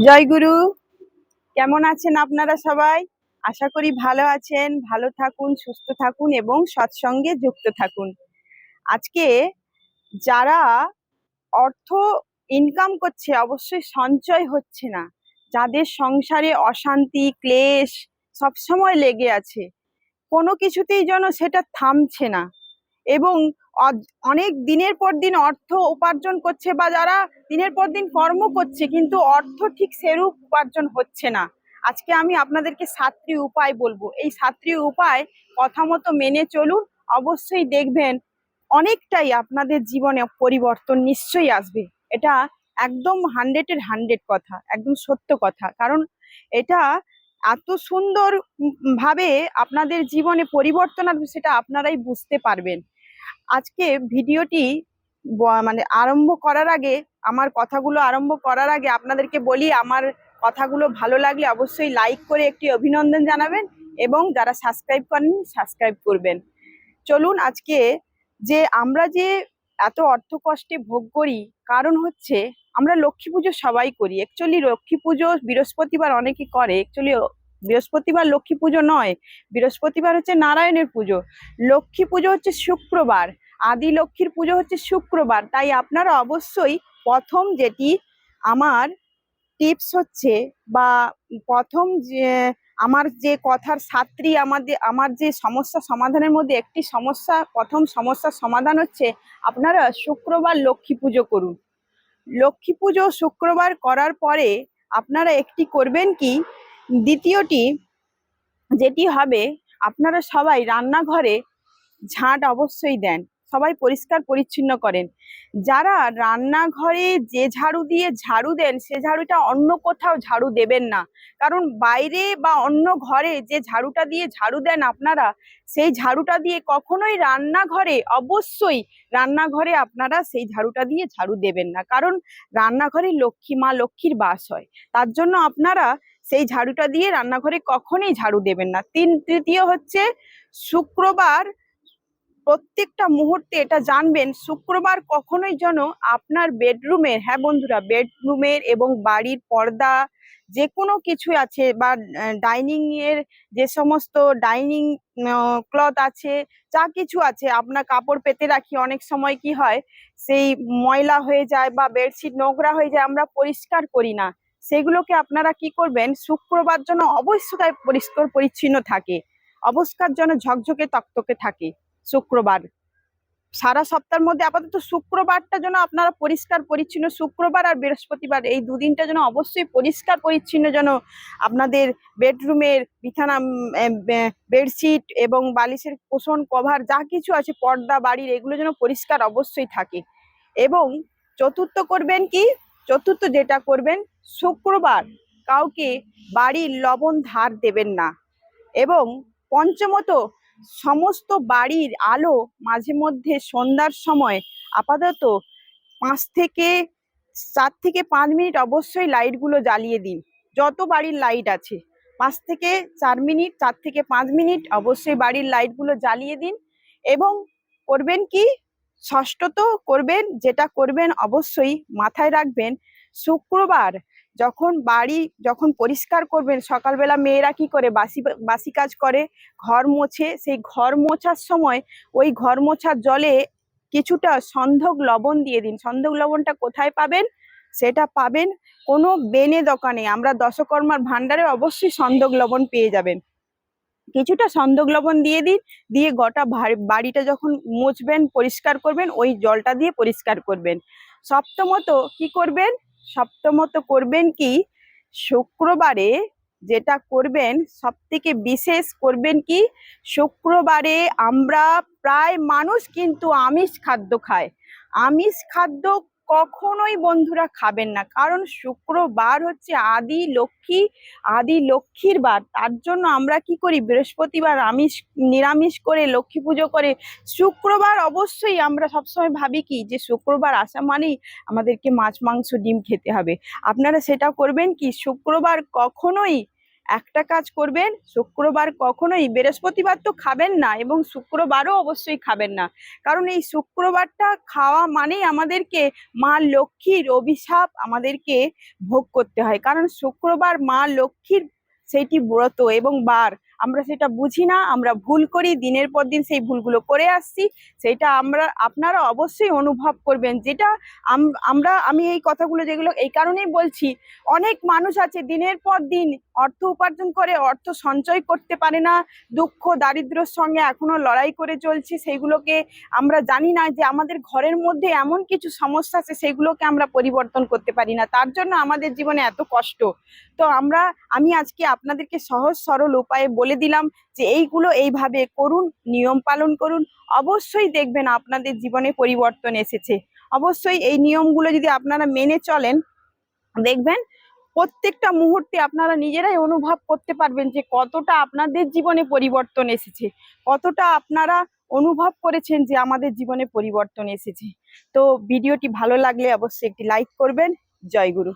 জয় গুরু। কেমন আছেন আপনারা সবাই? আশা করি ভালো আছেন, ভালো থাকুন, সুস্থ থাকুন এবং সৎসঙ্গে যুক্ত থাকুন। আজকে যারা অর্থ ইনকাম করছে অবশ্যই সঞ্চয় হচ্ছে না। যাদের সংসারে অশান্তি, ক্লেশ সবসময় লেগে আছে, কোনো কিছুতেই যেন সেটা থামছে না। এবং অনেক দিনের পর দিন অর্থ উপার্জন করছে বা যারা দিনের পর দিন কর্ম করছে কিন্তু অর্থ ঠিক সেরূপ উপার্জন হচ্ছে না। আজকে আমি আপনাদেরকে সাতটি উপায় বলব। এই সাতটি উপায় কথা মতো মেনে চলুন, অবশ্যই দেখবেন অনেকটাই আপনাদের জীবনে পরিবর্তন নিশ্চয়ই আসবে। এটা একদম হান্ড্রেডের হান্ড্রেড কথা, একদম সত্য কথা। কারণ এটা এত সুন্দর ভাবে আপনাদের জীবনে পরিবর্তন আসবে সেটা আপনারাই বুঝতে পারবেন। আজকে ভিডিওটি মানে আরম্ভ করার আগে, আমার কথাগুলো আরম্ভ করার আগে আপনাদেরকে বলি, আমার কথাগুলো ভালো লাগলে অবশ্যই লাইক করে একটি অভিনন্দন জানাবেন এবং যারা সাবস্ক্রাইব করেন সাবস্ক্রাইব করবেন। চলুন আজকে যে আমরা যে এত অর্থ কষ্টে ভোগ করি, কারণ হচ্ছে আমরা লক্ষ্মী পুজো সবাই করি। অ্যাকচুয়ালি লক্ষ্মী পুজো বৃহস্পতিবার অনেকে করে। অ্যাকচুয়ালি বৃহস্পতিবার লক্ষ্মী পুজো নয়, বৃহস্পতিবার হচ্ছে নারায়ণের পুজো। লক্ষ্মী পুজো হচ্ছে শুক্রবার, আদি লক্ষ্মীর পুজো হচ্ছে শুক্রবার, তাই আপনারা অবশ্যই প্রথম যেটি আমার টিপস হচ্ছে বা প্রথম যে আমার যে কথার ছাত্রী আমাদের, আমার যে সমস্যা সমাধানের মধ্যে একটি সমস্যা, প্রথম সমস্যার সমাধান হচ্ছে আপনারা শুক্রবার লক্ষ্মী পুজো করুন। লক্ষ্মী পুজো শুক্রবার করার পরে আপনারা একটি করবেন কি? দ্বিতীয়টি যেটি হবে, আপনারা সবাই রান্নাঘরে ঝাঁট অবশ্যই দেন। সবাই পরিষ্কার পরিচ্ছন্ন করেন। যারা রান্নাঘরে যে ঝাড়ু দিয়ে ঝাড়ু দেন, সে ঝাড়ুটা অন্য কোথাও ঝাড়ু দেবেন না। কারণ বাইরে বা অন্য ঘরে যে ঝাড়ুটা দিয়ে ঝাড়ু দেন আপনারা, সেই ঝাড়ুটা দিয়ে কখনোই রান্নাঘরে, অবশ্যই রান্নাঘরে আপনারা সেই ঝাড়ুটা দিয়ে ঝাড়ু দেবেন না। কারণ রান্নাঘরে লক্ষ্মী মা লক্ষ্মীর বাস হয়। তার জন্য আপনারা সেই ঝাড়ুটা দিয়ে রান্নাঘরে কখনোই ঝাড়ু দেবেন না। তিন, তৃতীয় হচ্ছে শুক্রবার প্রত্যেকটা মুহূর্তে এটা জানবেন, শুক্রবার কখনোই যেন আপনার বেডরুমের হ্যাঁ বন্ধুরা, বেডরুমের এবং বাড়ির পর্দা যে কোনো কিছু আছে বা ডাইনিং এর যে সমস্ত ডাইনিং ক্লথ আছে, যা কিছু আছে, আপনার কাপড় পেতে রাখি, অনেক সময় কি হয়, সেই ময়লা হয়ে যায় বা বেডশিট নোংরা হয়ে যায়, আমরা পরিষ্কার করি না। সেগুলোকে আপনারা কি করবেন? শুক্রবার যেন অবশ্যই পরিষ্কার পরিচ্ছন্ন থাকে। অবস্কার যেন ঝকঝকে তকতকে থাকে। শুক্রবার সারা সপ্তাহের মধ্যে আপাতত শুক্রবারটা যেন আপনারা পরিষ্কার পরিচ্ছন্ন শুক্রবার আর বৃহস্পতিবার এই দুদিনটা যেন অবশ্যই পরিষ্কার পরিচ্ছন্ন যেন আপনাদের বেডরুমের বিছানা বেডশিট এবং বালিশের পোষণ, কভার যা কিছু আছে, পর্দা, বাড়ির এগুলো যেন পরিষ্কার অবশ্যই থাকে। এবং চতুর্থ করবেন কি? চতুর্থ যেটা করবেন শুক্রবার কাউকে বাড়ির লবণ ধার দেবেন না এবং পঞ্চমত, সমস্ত বাড়ির আলো মাঝে মধ্যে সন্ধ্যার সময় আপাতত পাঁচ থেকে চার থেকে পাঁচ মিনিট অবশ্যই লাইটগুলো জ্বালিয়ে দিন। যত বাড়ির লাইট আছে, পাঁচ থেকে চার মিনিট, চার থেকে পাঁচ মিনিট অবশ্যই বাড়ির লাইটগুলো জ্বালিয়ে দিন এবং করবেন কি? ষষ্ঠত করবেন, যেটা করবেন অবশ্যই মাথায় রাখবেন, শুক্রবার যখন বাড়ি যখন পরিষ্কার করবেন, সকালবেলা মেয়েরা কি করে? বাসি বাসি কাজ করে, ঘর মোছে, সেই ঘর মোছার সময় ওই ঘর মোছার জলে কিছুটা সন্ধক লবণ দিয়ে দিন। সন্ধক লবণটা কোথায় পাবেন? সেটা পাবেন কোনো বেনে দোকানে। আমরা দশকর্মার ভান্ডারে অবশ্যই সন্ধক লবণ পেয়ে যাবেন। কিছুটা সন্ধক লবণ দিয়ে দিন, দিয়ে গোটা বাড়িটা যখন মুছবেন, পরিষ্কার করবেন, ওই জলটা দিয়ে পরিষ্কার করবেন। সপ্তমত কি করবেন? সপ্তমত করবেন কি? শুক্রবারে যেটা করবেন সব থেকে বিশেষ করবেন কি? শুক্রবারে আমরা প্রায় মানুষ কিন্তু আমিষ খাদ্য খায় আমিষ খাদ্য কখনোই বন্ধুরা খাবেন না। কারণ শুক্রবার হচ্ছে আদি লক্ষ্মী, আদি লক্ষ্মীর বার। তার জন্য আমরা কি করি? বৃহস্পতিবার আমিষ, নিরামিষ করে লক্ষ্মী পুজো করে শুক্রবার অবশ্যই আমরা সবসময় ভাবি কি? যে শুক্রবার আসা মানেই আমাদেরকে মাছ, মাংস, ডিম খেতে হবে। আপনারা সেটা করবেন কি? শুক্রবার কখনোই একটা কাজ করবেন, শুক্রবার কখনোই বৃহস্পতিবার তো খাবেন না এবং শুক্রবারও অবশ্যই খাবেন না। কারণ এই শুক্রবারটা খাওয়া মানেই আমাদেরকে মা লক্ষ্মীর অভিশাপ আমাদেরকে ভোগ করতে হয়। কারণ শুক্রবার মা লক্ষ্মীর সেইটি ব্রত এবং বার। আমরা সেটা বুঝি না, আমরা ভুল করি, দিনের পর দিন সেই ভুলগুলো করে আসছি। সেটা আমরা, আপনারা অবশ্যই অনুভব করবেন। যেটা আমরা, আমি এই কথাগুলো যেগুলো, এই কারণেই বলছি, অনেক মানুষ আছে দিনের পর দিন অর্থ উপার্জন করে, অর্থ সঞ্চয় করতে পারে না, দুঃখ, দারিদ্র্যের সঙ্গে এখনও লড়াই করে চলছে। সেইগুলোকে আমরা জানি না যে আমাদের ঘরের মধ্যে এমন কিছু সমস্যা আছে, সেগুলোকে আমরা পরিবর্তন করতে পারি না। তার জন্য আমাদের জীবনে এত কষ্ট। তো আমরা, আমি আজকে আপনাদেরকে সহজ সরল উপায়ে বলে দিলাম যে এইগুলো এইভাবে করুন, নিয়ম পালন করুন। অবশ্যই দেখবেন আপনাদের জীবনে পরিবর্তন এসেছে। অবশ্যই এই নিয়মগুলো যদি আপনারা মেনে চলেন, দেখবেন প্রত্যেকটা মুহূর্তে আপনারা নিজেরাই অনুভব করতে পারবেন যে কতটা আপনাদের জীবনে পরিবর্তন এসেছে। কতটা আপনারা অনুভব করেছেন যে আমাদের জীবনে পরিবর্তন এসেছে। তো ভিডিওটি ভালো লাগলে অবশ্যই একটি লাইক করবেন। জয় গুরু।